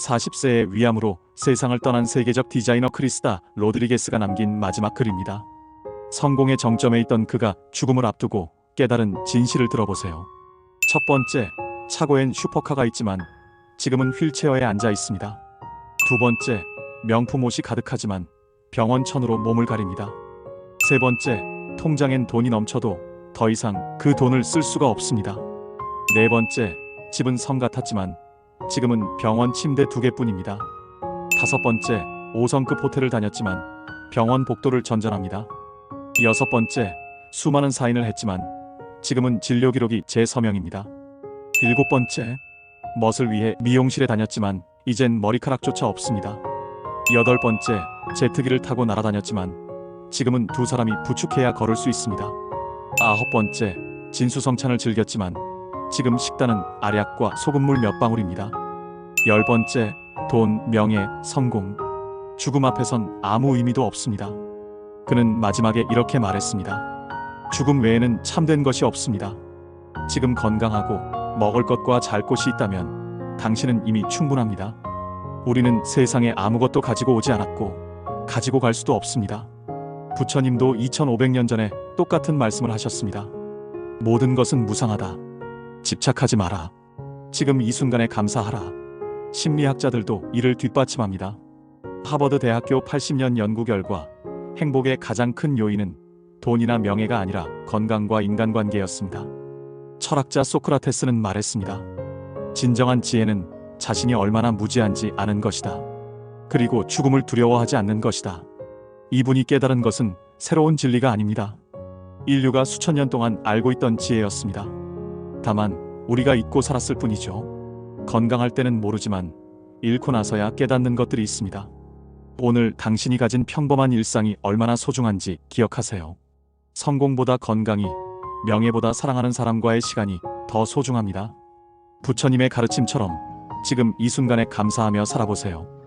40세의 위암으로 세상을 떠난 세계적 디자이너 크리스다 로드리게스가 남긴 마지막 글입니다. 성공의 정점에 있던 그가 죽음을 앞두고 깨달은 진실을 들어보세요. 첫 번째, 차고엔 슈퍼카가 있지만 지금은 휠체어에 앉아 있습니다. 두 번째, 명품 옷이 가득하지만 병원 천으로 몸을 가립니다. 세 번째, 통장엔 돈이 넘쳐도 더 이상 그 돈을 쓸 수가 없습니다. 네 번째, 집은 성 같았지만 지금은 병원 침대 두 개뿐입니다. 다섯 번째, 5성급 호텔을 다녔지만 병원 복도를 전전합니다. 여섯 번째, 수많은 사인을 했지만 지금은 진료 기록이 제 서명입니다. 일곱 번째, 멋을 위해 미용실에 다녔지만 이젠 머리카락조차 없습니다. 여덟 번째, 제트기를 타고 날아다녔지만 지금은 두 사람이 부축해야 걸을 수 있습니다. 아홉 번째, 진수성찬을 즐겼지만 지금 식단은 알약과 소금물 몇 방울입니다. 열 번째, 돈, 명예, 성공. 죽음 앞에선 아무 의미도 없습니다. 그는 마지막에 이렇게 말했습니다. 죽음 외에는 참된 것이 없습니다. 지금 건강하고 먹을 것과 잘 곳이 있다면 당신은 이미 충분합니다. 우리는 세상에 아무것도 가지고 오지 않았고 가지고 갈 수도 없습니다. 부처님도 2500년 전에 똑같은 말씀을 하셨습니다. 모든 것은 무상하다. 집착하지 마라. 지금 이 순간에 감사하라. 심리학자들도 이를 뒷받침합니다. 하버드 대학교 80년 연구 결과 행복의 가장 큰 요인은 돈이나 명예가 아니라 건강과 인간관계였습니다. 철학자 소크라테스는 말했습니다. 진정한 지혜는 자신이 얼마나 무지한지 아는 것이다. 그리고 죽음을 두려워하지 않는 것이다. 이분이 깨달은 것은 새로운 진리가 아닙니다. 인류가 수천 년 동안 알고 있던 지혜였습니다. 다만 우리가 잊고 살았을 뿐이죠. 건강할 때는 모르지만 잃고 나서야 깨닫는 것들이 있습니다. 오늘 당신이 가진 평범한 일상이 얼마나 소중한지 기억하세요. 성공보다 건강이, 명예보다 사랑하는 사람과의 시간이 더 소중합니다. 부처님의 가르침처럼 지금 이 순간에 감사하며 살아보세요.